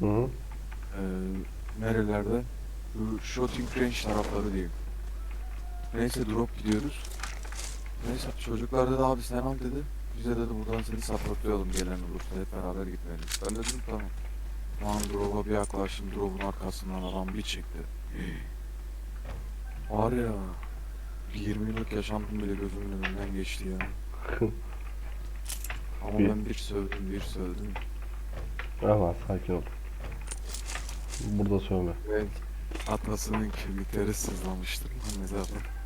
Hı hı. Ee, nerelerde? Şu shooting range tarafları diyeyim. Neyse drop gidiyoruz. Neyse çocuklar dedi abi sen al dedi. Bize dedi buradan seni supportlayalım gelen olursa hep beraber gitmeliyiz. Ben de dedim tamam. Lan drop'a bir yaklaştım drop'un arkasından adam bir çekti. Var ya bir 20 yıllık yaşantım bile gözümün önünden geçti ya. Ama Bir- ben bir sövdüm bir sövdüm. Ama sakin ol. Burada sövme. Ve atasının kemikleri sızlamıştır lan mezarda.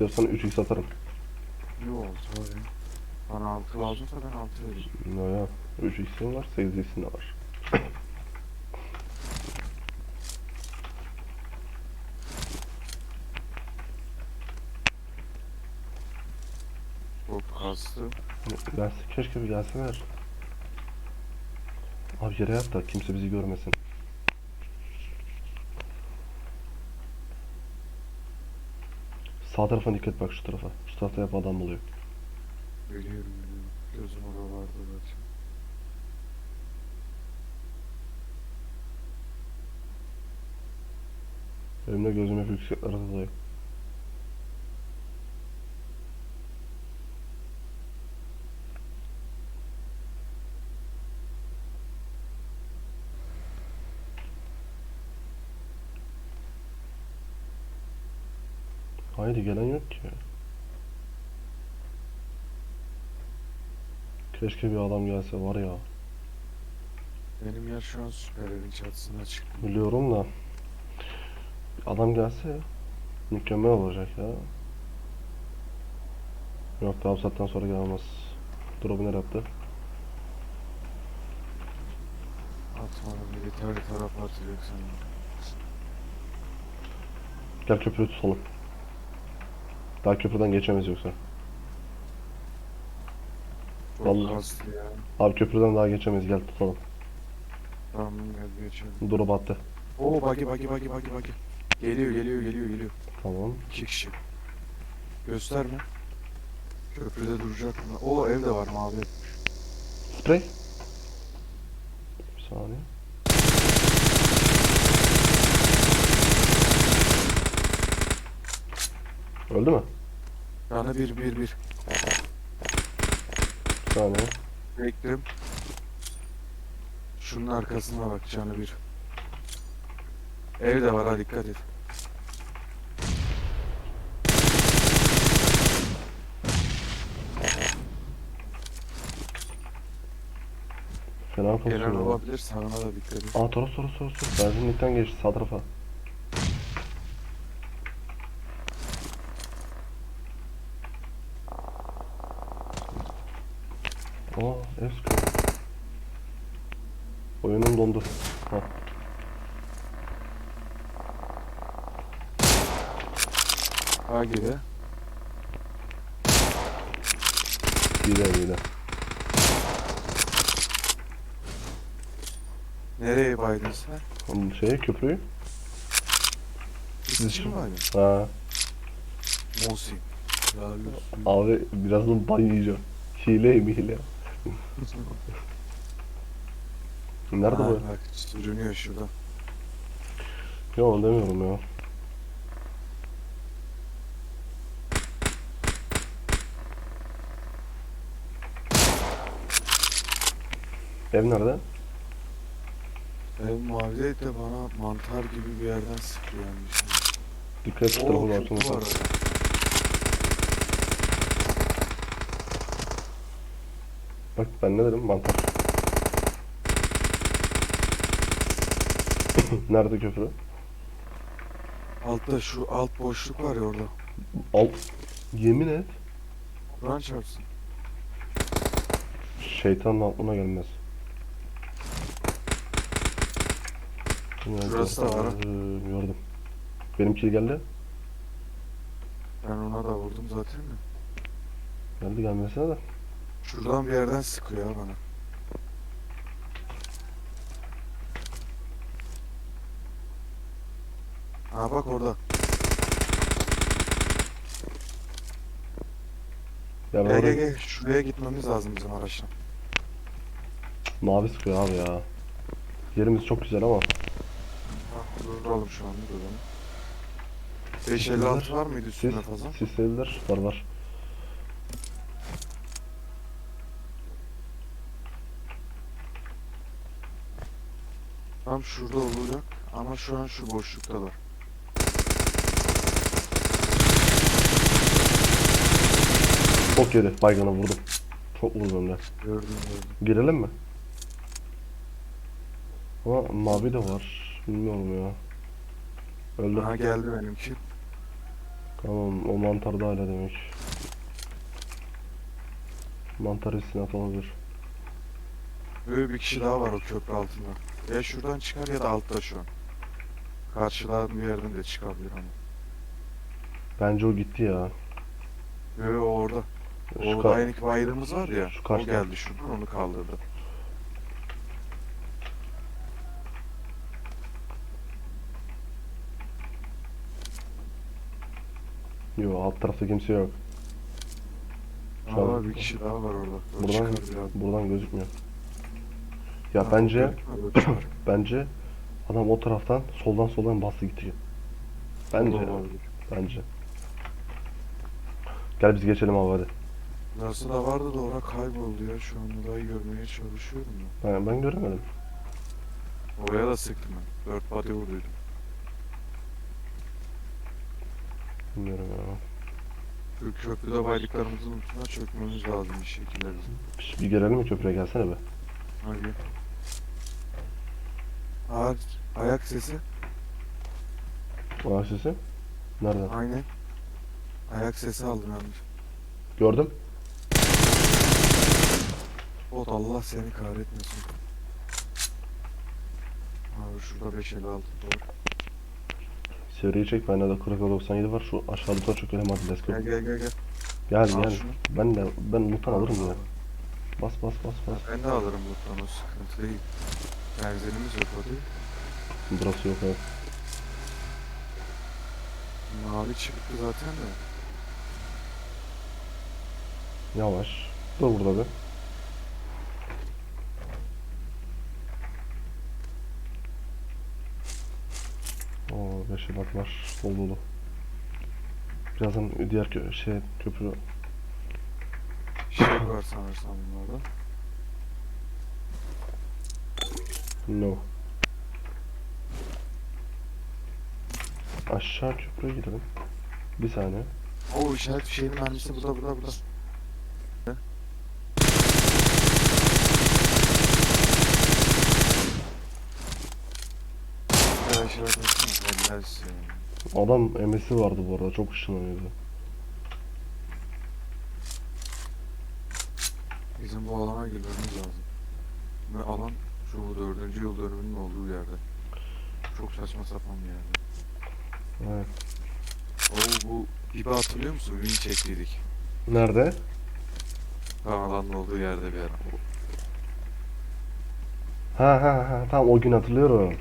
İstiyorsan 3x atarım. Yok oldu ya. Bana altı lazımsa ben altı veririm. No ya. 3x'in var, 8x'in de var. Bu kastı. Gelse, keşke bir gelseler. Abi yere yat da kimse bizi görmesin. Sağ tarafa dikkat bak şu tarafa. Şu tarafta hep adam oluyor. Biliyorum biliyorum. Gözüm oralarda zaten. Benim de gözüm hep yükseklerde oluyor. Haydi gelen yok ki. Keşke bir adam gelse var ya. Benim yer şu an süper evin çatısına çıktı. Biliyorum da. Adam gelse mükemmel olacak ya. Yok daha bu saatten sonra gelmez. Drop'u nereye attı? Atma military taraf atacak sana. Gel köprüyü tutalım. Daha köprüden geçemez yoksa. Vallahi. ya. Abi köprüden daha geçemeyiz gel tutalım. Tamam gel geçelim. Drop attı. Oo bagi bagi bagi bagi bagi. Geliyor geliyor geliyor geliyor. Tamam. İki kişi. Gösterme. Köprüde duracak mı? O ev de var mavi. Sprey. Bir saniye. Öldü mü? Yani bir bir bir. Saniye. Beklerim. Şunun arkasına bak canı bir. Ev de var ha dikkat et. Fena Gelen pozisyon. ya. olabilir sağına da dikkat et. Aa Toros Toros Toros. Benzinlikten geçti sağ tarafa. Aa sıkıyor. Oyunum dondu. Ha. Ha geri. Hile hile. Nereye baydın sen? Oğlum Şey köprüyü. Kızışır mı baydın? Ha. Olsun. Abi birazdan ban yiyeceğim. Hile mi hile? Nerede bu? Bak sürünüyor şurada. Yok demiyorum ya. Ev nerede? Ev mavi de bana mantar gibi bir yerden sıkıyor yani. Dikkat et şu Oo tarafı köprü altına. var orada. Bak ben ne dedim mantar. nerede köprü? Altta şu alt boşluk var ya orada. Al. Yemin et. Kur'an çarpsın. Şeytanın aklına gelmez. Şurası da var ha. Ee, Gördüm. Benimki geldi. Ben ona da vurdum zaten de. Geldi gelmesine de. Şuradan bir yerden sıkıyor ya bana. Ha bak orada. Ya Gel gel gel. Şuraya gitmemiz lazım bizim araçla. mavi sıkıyor abi ya. Yerimiz çok güzel ama. Ha, duralım şu anda duralım. 556 var mıydı üstünde fazla? siz sevdiler. Var var. Tam şurada olacak ama şu an şu boşluktalar. Çok yedi. Baygana vurdum. Çok vurdum hem de. Gördüm gördüm. Girelim mi? Ama mavi de var. Bilmiyorum ya. Öldü. Ha geldi benimki. Tamam o mantar da hala demek. Mantar istinat olabilir. Böyle bir kişi daha var o köprü altında. Ya şuradan çıkar ya da altta şu an. Karşıdan bir yerden de çıkabilir ama. Bence o gitti ya. Yo o orada. Şu O dayanık bayrağımız var ya. Şu o geldi şuradan onu kaldırdı. Yo alt tarafta kimse yok. Şu Aa an- bir kişi daha var orada. O Buradan buradan gözükmüyor. Ya bence bence adam o taraftan soldan soldan bastı gitti. Bence bence. Gel biz geçelim abi hadi. Nasıl da vardı da ora kayboldu ya. Şu an orayı görmeye çalışıyorum da. Ben, ben göremedim. Oraya da sıktım ben. Dört body vurduydum. Bilmiyorum ya. Şu köprüde baylıklarımızın üstüne çökmemiz lazım bir şekilde bizim. Bir, bir gelelim mi köprüye gelsene be. Hadi. Ağaç, ayak sesi. Ayak sesi. Nereden? Aynen. Ayak sesi aldım yalnız. Gördüm. Bot Allah seni kahretmesin. Abi şurada 556 var. Seriyi çek bende de 40 97 var. Şu aşağıda da çökelim hadi let's go. Gel gel gel gel. Gel Al gel. şunu. Ben de ben mutan alırım ya. Bas bas bas bas. Ben de alırım buradan o sıkıntı değil. Benzinimiz yok değil. Burası yok evet. Mavi çıktı zaten de. Yavaş. Dur burada bir. Oo, beşe bak var. Dolu dolu. Birazdan diğer kö şey köprü Şey var sanırsam bunlarda. No. Aşağı köprüye gidelim. Bir saniye. Oo işaret şeyin mermisi burada burada burada. Ya işaret. Adam MS'i vardı bu arada. Çok ışınlanıyordu. Bizim bu alana alan dördüncü yıl dönümünün olduğu yerde. Çok saçma sapan bir yerde. Evet. Oo bu gibi hatırlıyor musun? Win çektiydik. Nerede? Tam alanın olduğu yerde bir ara. Ha ha ha. Tamam o gün hatırlıyorum.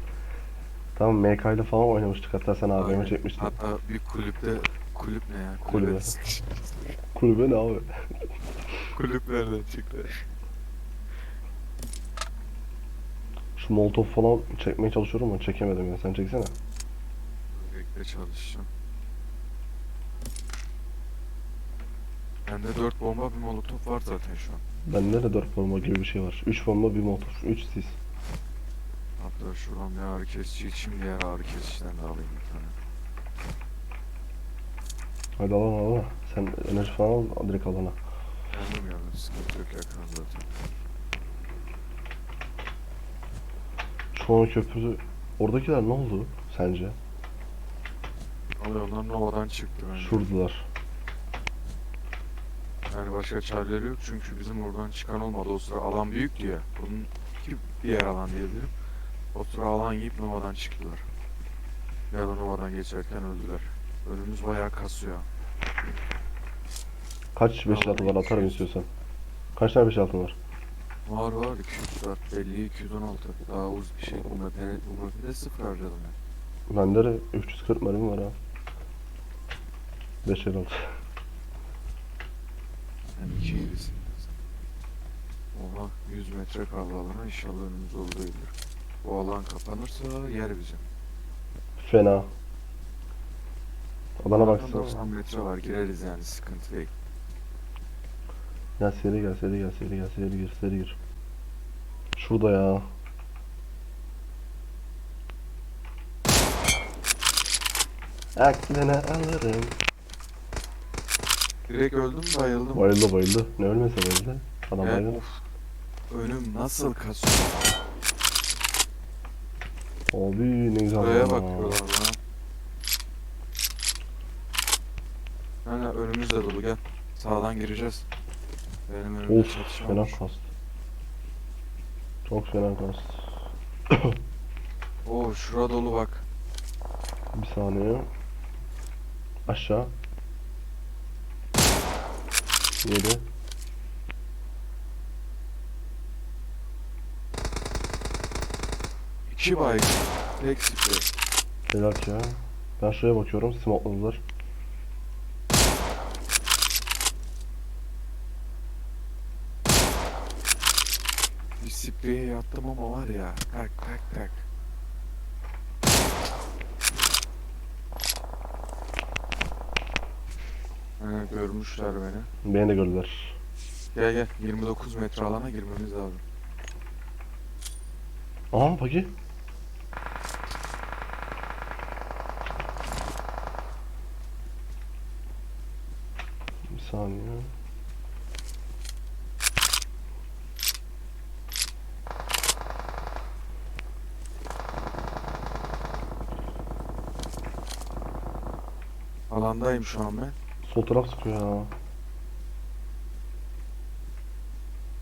Tamam MK ile falan oynamıştık. Hatta sen abime Aynen. çekmiştin. Hatta bir kulüpte kulüp ne ya? Kulübe. Kulübe ne abi? kulüp nereden çıktı? Molotov falan çekmeye çalışıyorum ama çekemedim ya. Sen çeksene. Bekle çalışacağım. Bende 4 bomba bir molotof var zaten şu an. Bende de 4 bomba gibi bir şey var. 3 bomba bir Molotov. 3 sis. Hatta şuradan bir ağrı kesici içeyim diğer ağrı kesiciden de alayım bir tane. Hadi alana alana. Sen enerji falan al direkt alana. Geldim geldim sıkıntı yok yakın zaten. An köprü... Oradakiler ne oldu sence? Ama onlar Nova'dan çıktı bence. Şuradalar. Yani başka çareleri yok çünkü bizim oradan çıkan olmadı. O sıra alan büyüktü ya. Bunun ki diğer alan diyebilirim. O sıra alan yiyip Nova'dan çıktılar. Ya da Nova'dan geçerken öldüler. Önümüz bayağı kasıyor. Kaç 5 altı var atarım istiyorsan. Kaç tane 5 altın var? Var var 204, 50, 216. Daha uz bir şey. Bu map'e, bu map'e de sıfır harcadım ya. Bende de 340 mermi var ha. 5 altı. Yani iki gibisin. Oha 100 metre kaldı alana inşallah önümüz olur değildir. Bu alan kapanırsa yer bizim. Fena. Alana baksana. 90 metre var gireriz yani sıkıntı değil. Gel seri gel seri gel seri gel seri gir seri gir. Şurada ya. Aklına alırım. Direkt öldüm bayıldım. Bayıldı bayıldı. Ne ölmese bayıldı. Adam Ya, bayıldı. of. Önüm nasıl kasıyor? Abi ne güzel. Buraya ya. bakıyorlar bana. Hani önümüz de dolu gel. Sağdan gireceğiz. Benim önümde Of çatışma fena olmuş. kast. Çok fena kast. Oo şura dolu bak. Bir saniye. Aşağı. Yedi. İki baygın. Tek sprey. Helal ya. Ben şuraya bakıyorum. Smokladılar. Spreye yattım ama var ya. Tak tak tak. Ha, görmüşler beni. Beni de gördüler. Gel gel 29 metre alana girmemiz lazım. Aha peki. Bir saniye. Alandayım şu an ben. Sol taraf sıkıyor ya.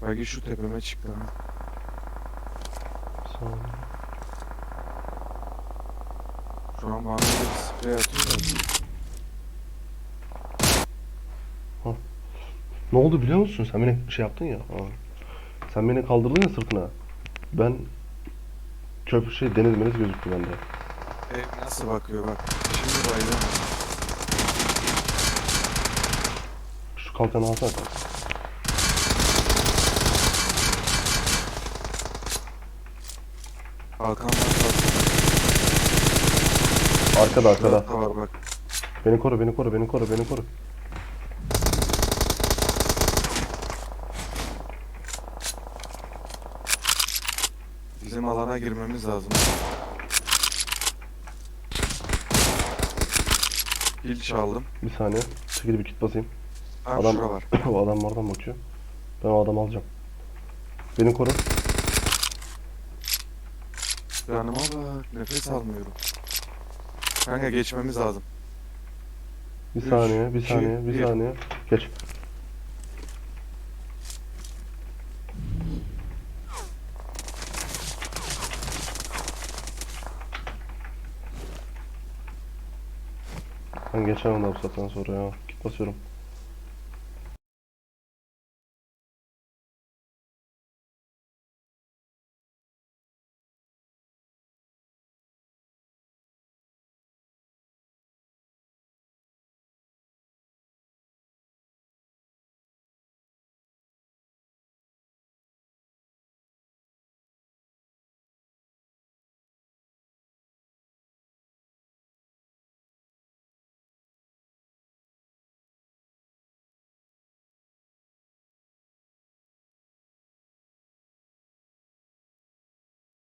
Belki şu tepeme çıktı ha. Bir saniye. Şu an bana bir sprey atıyor da. Ne oldu biliyor musun? Sen beni şey yaptın ya. Aa. Sen beni kaldırdın ya sırtına. Ben köprü şey deniz meniz gözüktü bende. Ev nasıl bakıyor bak. Şimdi bayılıyorum. kalkanı atar. Hakan Arkada arkada. var bak. Beni koru beni koru beni koru beni koru. Bizim alana girmemiz lazım. Pil çaldım. Bir saniye. Çekil bir kit basayım. Ha Adam- şura var. o adam oradan bakıyor. Ben o adamı alacağım. Beni koru. Yanıma bak. Nefes almıyorum. Kanka geçmemiz lazım. Bir Üç, saniye, bir iki, saniye, bir bir. saniye. Geç. Ben geçemem daha bu saatten sonra ya. Git basıyorum.